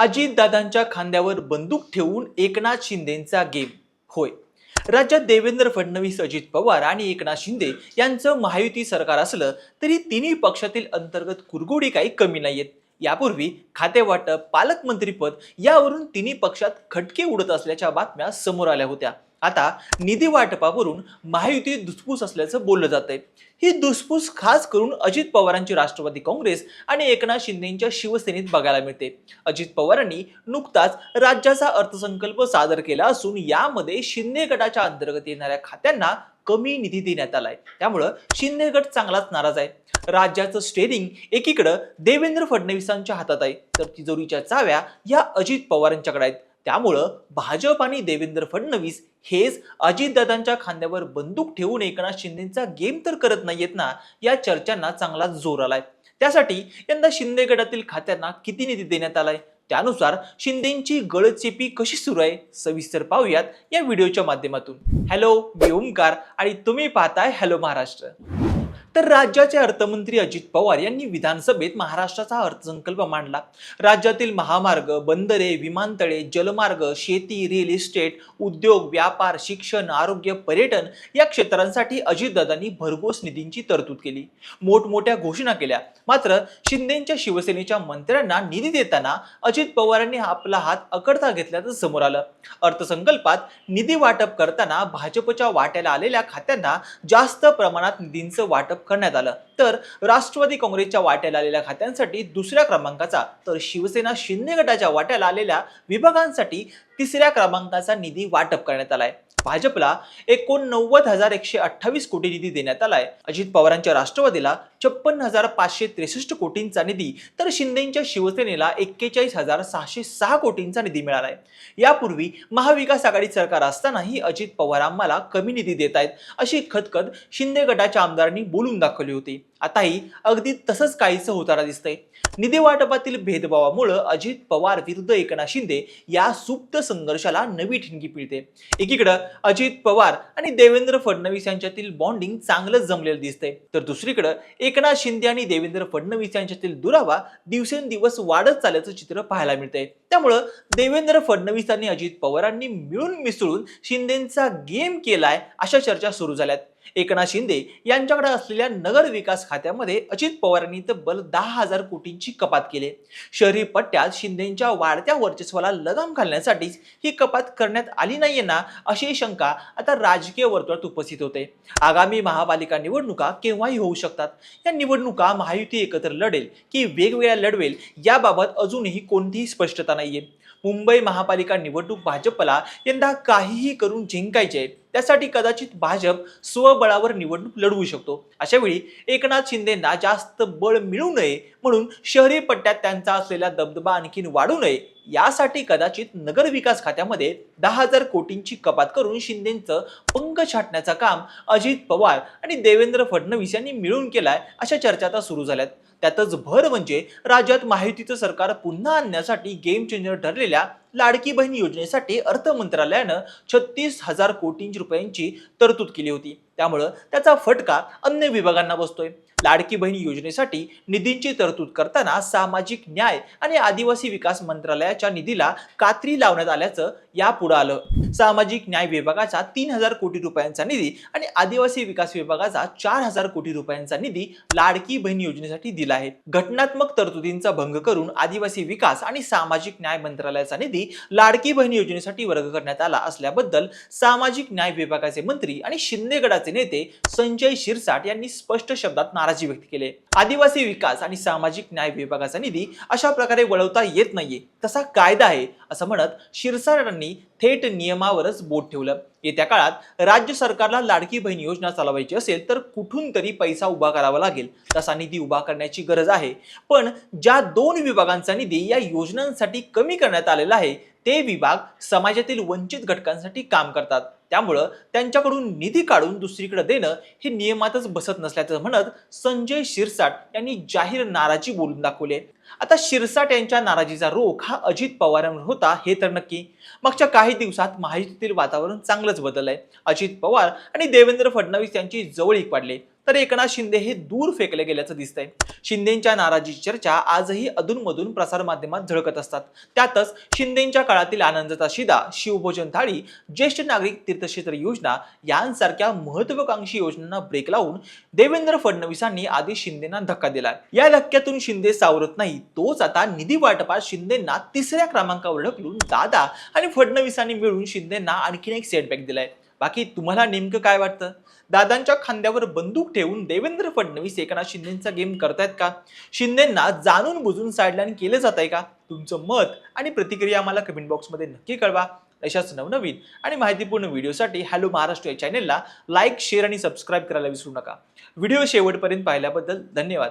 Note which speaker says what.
Speaker 1: अजितदादांच्या खांद्यावर बंदूक ठेवून एकनाथ शिंदेचा गेम. होय. राज्यात देवेंद्र फडणवीस अजित पवार आणि एकनाथ शिंदे यांचं महायुती सरकार असलं तरी तिन्ही पक्षातील अंतर्गत कुरगोडी काही कमी नाहीयेत. यापूर्वी खातेवाटप पालकमंत्रीपद यावरून तिन्ही पक्षात खटके उडत असल्याच्या बातम्या समोर आल्या होत्या. आता निधी वाटपावरून महायुती दुसपूस असल्याचं बोललं जात आहे ही दुसपूस खास करून अजित पवारांची राष्ट्रवादी काँग्रेस आणि एकनाथ शिंदेच्या शिवसेनेत बघायला मिळते. अजित पवारांनी नुकताच राज्याचा अर्थसंकल्प सादर केला असून यामध्ये शिंदे गटाच्या अंतर्गत येणाऱ्या खात्यांना कमी निधी देण्यात आलाय. त्यामुळं शिंदे गट चांगलाच नाराज आहे. राज्याचं स्टेरिंग एकीकडं देवेंद्र फडणवीसांच्या हातात आहे. तर तिजोरीच्या चाव्या या अजित पवारांच्याकडे आहेत. त्यामुळं भाजप आणि देवेंद्र फडणवीस हेच अजितदादांच्या खांद्यावर बंदूक ठेवून एकनाथ शिंदेचा गेम तर करत नाहीयेत ना या चर्चांना चांगला जोर आलाय. त्यासाठी यंदा शिंदे गटातील खात्यांना किती निधी देण्यात आलाय? त्यानुसार शिंदेची गळचेपी कशी सुरू आहे? सविस्तर पाहूयात या व्हिडिओच्या माध्यमातून. हॅलो मी ओमकार आणि तुम्ही पाहताय हॅलो महाराष्ट्र. तर राज्याचे अर्थमंत्री अजित पवार यांनी विधानसभेत महाराष्ट्राचा अर्थसंकल्प मांडला. राज्यातील महामार्ग बंदरे विमानतळे जलमार्ग शेती रिअल इस्टेट उद्योग व्यापार शिक्षण आरोग्य पर्यटन या क्षेत्रांसाठी अजितदादांनी भरघोस निधींची तरतूद केली. मोठमोठ्या घोषणा केल्या. मात्र शिंदेच्या शिवसेनेच्या मंत्र्यांना निधी देताना अजित पवारांनी आपला हात अकडता घेतल्याचं समोर आलं. अर्थसंकल्पात निधी वाटप करताना भाजपच्या वाट्याला आलेल्या खात्यांना जास्त प्रमाणात निधींचं वाटप करण्यात आलं. तर राष्ट्रवादी काँग्रेसच्या वाट्याला आलेल्या खात्यांसाठी दुसऱ्या क्रमांकाचा तर शिवसेना शिंदे गटाच्या वाट्याला आलेल्या विभागांसाठी तिसऱ्या क्रमांकाचा निधी वाटप करण्यात आलाय. भाजपला एकोणनव्वद हजार एकशे अठ्ठावीस कोटी निधी देण्यात आलाय. अजित पवारांच्या राष्ट्रवादीला छप्पन हजार पाचशे त्रेसष्ट कोटींचा निधी तर शिंदेच्या शिवसेनेला एक्केचाळीस हजार सहाशे सहा कोटींचा निधी मिळालाय. यापूर्वी महाविकास आघाडी सरकार असतानाही अजित पवार आम्हाला कमी निधी देत आहेत अशी खतखत शिंदे गटाच्या आमदारांनी बोलून दाखवली होती. आताही अगदी तसंच काहीसं होताना दिसतंय. निधी वाटपातील भेदभावामुळं अजित पवार विरुद्ध एकनाथ शिंदे या सुप्त संघर्षाला नवी ठिणगी पिळते. एकीकडं अजित पवार आणि देवेंद्र फडणवीस यांच्यातील बॉन्डिंग चांगलंच जमलेलं दिसतंय. तर दुसरीकडं एकनाथ शिंदे आणि देवेंद्र फडणवीस यांच्यातील दुरावा दिवसेंदिवस वाढत चालल्याचं चित्र पाहायला मिळतंय. त्यामुळं देवेंद्र फडणवीस आणि अजित पवारांनी मिळून मिसळून शिंदेचा गेम केलाय अशा चर्चा सुरू झाल्यात. एकनाथ शिंदे यांच्याकडे असलेल्या नगर विकास खात्यामध्ये अजित पवारांनी तब्बल दहा हजार कोटींची कपात केली. शहरी पट्ट्यात शिंदेच्या वाढत्या वर्चस्वाला लगाम घालण्यासाठीच ही कपात करण्यात आली नाहीये ना अशी शंका आता राजकीय वर्तुळात उपस्थित होते. आगामी महापालिका निवडणुका केव्हाही होऊ शकतात? या निवडणुका महायुती एकत्र लढेल की वेगवेगळ्या लढवेल याबाबत अजूनही कोणतीही स्पष्टता नाहीये. मुंबई महापालिका निवडणूक भाजपला यंदा काहीही करून जिंकायचे आहे. त्यासाठी कदाचित भाजप स्वबळावर निवडणूक लढवू शकतो. अशा वेळी एकनाथ शिंदेंना जास्त बळ मिळू नये म्हणून शहरी पट्ट्यात त्यांचा असलेला दबदबा आणखीन वाढू नये. यासाठी कदाचित नगर विकास खात्यामध्ये दहा हजार कोटींची कपात करून शिंदेचं पंख छाटण्याचं काम अजित पवार आणि देवेंद्र फडणवीस यांनी मिळून केलाय अशा चर्चा आता सुरू झाल्यात. त्यातच भर म्हणजे राज्यात माहितीचं सरकार पुन्हा आणण्यासाठी गेम चेंजर ठरलेल्या लाडकी बहीण योजनेसाठी अर्थ मंत्रालयानं छत्तीस हजार कोटी रुपयांची तरतूद केली होती. त्यामुळं त्याचा फटका अन्य विभागांना बसतोय. लाडकी बहीण योजनेसाठी निधींची तरतूद करताना सामाजिक न्याय आणि आदिवासी विकास मंत्रालयाच्या निधीला कात्री लावण्यात आल्याचं यापुढे आलं. सामाजिक न्याय विभागाचा तीन हजार कोटी रुपयांचा निधी आणि आदिवासी विकास विभागाचा चार हजार कोटी रुपयांचा निधी लाडकी बहीण योजनेसाठी दिला आहे. घटनात्मक तरतुदींचा भंग करून आदिवासी विकास आणि सामाजिक न्याय मंत्रालयाचा निधी लाडकी बहीण योजनेसाठी वर्ग करण्यात आला असल्याबद्दल सामाजिक न्याय विभागाचे मंत्री आणि शिंदेगडाचे गटाचे नेते संजय शिरसाट यांनी स्पष्ट शब्दात नाराजी व्यक्त केली. आदिवासी विकास आणि सामाजिक न्याय विभागाचा निधी अशा प्रकारे वळवता येत नाहीये. तसा कायदा आहे असं म्हणत शिरसाटांनी थेट नियमावरच बोट ठेवलं. येत्या काळात राज्य सरकारला लाडकी बहीण योजना चालवायची असेल तर कुठून तरी पैसा उभा करावा लागेल तसा निधी उभा करण्याची गरज आहे. पण ज्या दोन विभागांचा निधी या योजनांसाठी कमी करण्यात आलेला आहे ते विभाग समाजातील वंचित घटकांसाठी काम करतात. त्यामुळं त्यांच्याकडून निधी काढून दुसरीकडे देणं हे नियमातच बसत नसल्याचं म्हणत संजय शिरसाट यांनी जाहीर नाराजी बोलून दाखवले आता शिरसाट यांच्या नाराजीचा रोख हा अजित पवारांवर होता हे तर नक्की. मागच्या काही दिवसात महायुतीतील वातावरण चांगलंच बदललंय. अजित पवार आणि देवेंद्र फडणवीस यांची जवळीक वाढली. तर एकनाथ शिंदे हे दूर फेकले गेल्याचं दिसतंय. शिंदेच्या नाराजीची चर्चा आजही अधूनमधून प्रसारमाध्यमात झळकत असतात. त्यातच शिंदेच्या काळातील आनंदाचा शिदा शिवभोजन थाळी ज्येष्ठ नागरिक तीर्थक्षेत्र योजना यांसारख्या महत्वाकांक्षी योजनांना ब्रेक लावून देवेंद्र फडणवीसांनी आधी शिंदेना धक्का दिला या धक्क्यातून शिंदे सावरत नाही. तोच आता निधी वाटपात शिंदेना तिसऱ्या क्रमांकावर ढकलून दादा आणि फडणवीसांनी मिळून शिंदेना आणखीन एक सेटबॅक दिलाय. बाकी तुम्हाला नेमकं काय वाटतं? दादांच्या खांद्यावर बंदूक ठेवून देवेंद्र फडणवीस एकनाथ शिंदेचा गेम करतायत का? शिंदेना जाणून बुजून साईडलाईन केलं जात आहे का? तुमचं मत आणि प्रतिक्रिया आम्हाला कमेंट बॉक्समध्ये नक्की कळवा. अशाच नवनवीन आणि माहितीपूर्ण व्हिडिओसाठी हॅलो महाराष्ट्र या चॅनेलला लाईक शेअर आणि सबस्क्राईब करायला विसरू नका. व्हिडिओ शेवटपर्यंत पाहिल्याबद्दल धन्यवाद.